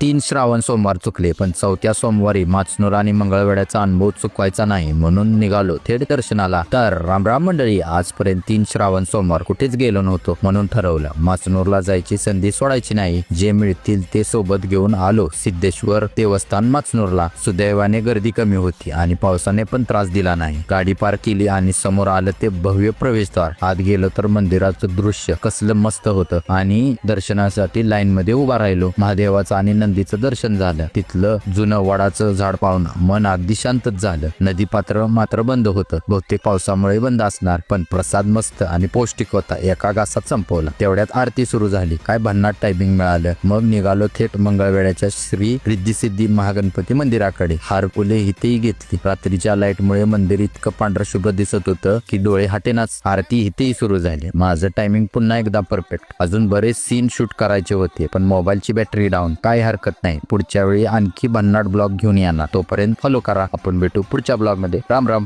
तीन श्रावण सोमवार चुकले पण चौथ्या सोमवारी माचनूर आणि मंगळवेड्याचा अनुभव चुकवायचा नाही म्हणून निघालो थेट दर्शनाला. तर रामराम मंडळी आजपर्यंत तीन श्रावण सोमवार कुठेच गेलो नव्हतो म्हणून ठरवलं माचनूरला जायची संधी सोडायची नाही. जे मिळतील ते सोबत घेऊन आलो सिद्धेश्वर देवस्थान माचनूरला. सुदैवाने गर्दी कमी होती आणि पावसाने पण त्रास दिला नाही. गाडी पार्क केली आणि समोर आलं ते भव्य प्रवेशद्वार. आत गेलो तर मंदिराचं दृश्य कसलं मस्त होतं आणि दर्शनासाठी लाईन मध्ये उभा राहिलो. महादेवाचा आणि नंदीचं दर्शन झालं. तिथलं जुनं वडाचं झाड पाहून मन अगदी शांतच झालं. नदी पात्र मात्र बंद होतं. बहुतेक पावसामुळे बंद असणार पण प्रसाद मस्त आणि पौष्टिक होता. एका घासात संपवला. तेवढ्यात आरती सुरू झाली. काय भन्नाट टायमिंग मिळालं. मग निघालो थेट मंगळवेड्याच्या श्री रिद्धी सिद्धी महागणपती मंदिराकडे. हारपुले इथेही घेतली. रात्रीच्या लाईटमुळे मंदिर इतकं पांढरं शुभ्र दिसत होतं की डोळे हाटेनाच. आरती इथेही सुरू झाली. माझं टायमिंग पुन्हा एकदा परफेक्ट अजून बरेच सीन शूट करायचे होते पण मोबाईलची बॅटरी डाऊन काय हरकत नाही. पुढच्या वेळी आणखी भन्नाट ब्लॉग घेऊन या ना तोपर्यंत फॉलो करा. आपण भेटू पुढच्या ब्लॉगमध्ये राम राम.